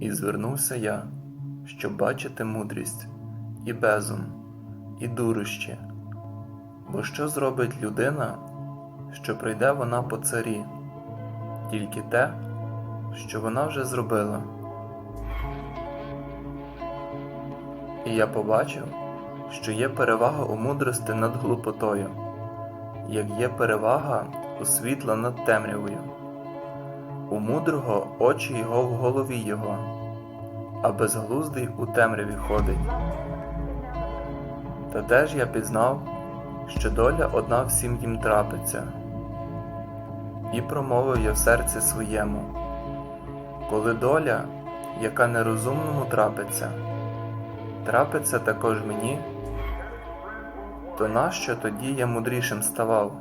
І звернувся я, щоб бачити мудрість, і безум, і дурощі. Бо що зробить людина, що прийде вона по царі? Тільки те, що вона вже зробила. І я побачив, що є перевага у мудрості над глупотою, як є перевага у світла над темрявою. У мудрого очі його в голові його, а безглуздий у темряві ходить. Та теж я пізнав, що доля одна всім їм трапиться, і промовив я в серці своєму, коли доля, яка нерозумному трапиться, трапиться також мені, то нащо тоді я мудрішим ставав?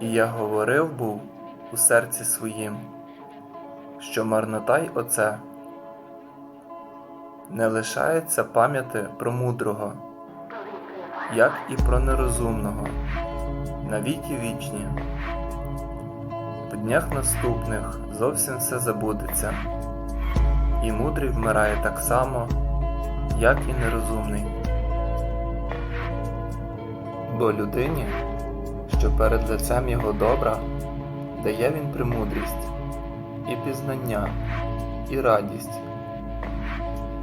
І я говорив був у серці своїм, що марнота й оце не лишається пам'яти про мудрого, як і про нерозумного, на віки вічні. В днях наступних зовсім все забудеться, і мудрий вмирає так само, як і нерозумний. Бо людині, що перед лицем його добра, дає він премудрість, і пізнання, і радість,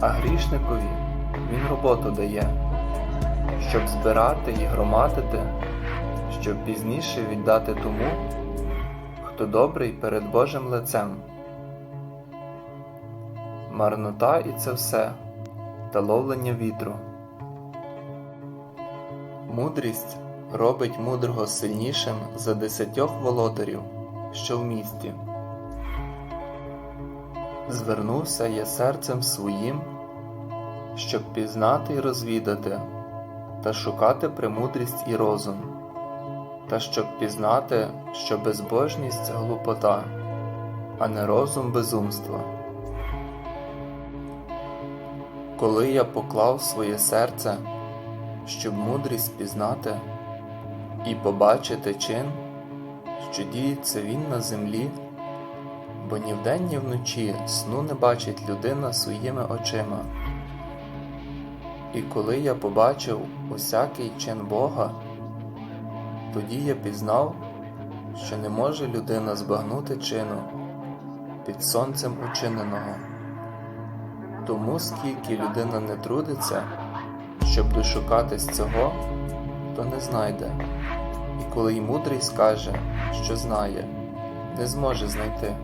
а грішникові він роботу дає, щоб збирати і громадити, щоб пізніше віддати тому, хто добрий перед Божим лицем. Марнота і це все, та ловлення вітру. Мудрість робить мудрого сильнішим за десятьох володарів, що в місті. Звернувся я серцем своїм, щоб пізнати й розвідати, та шукати премудрість і розум, та щоб пізнати, що безбожність глупота, а не розум безумство. Коли я поклав своє серце, щоб мудрість пізнати і побачити чин, що діється він на землі, бо ні вдень, ні вночі сну не бачить людина своїми очима. І коли я побачив усякий чин Бога, тоді я пізнав, що не може людина збагнути чину під сонцем учиненого. Тому скільки людина не трудиться, щоб дошукатись цього, то не знайде. І коли й мудрий скаже, що знає, не зможе знайти.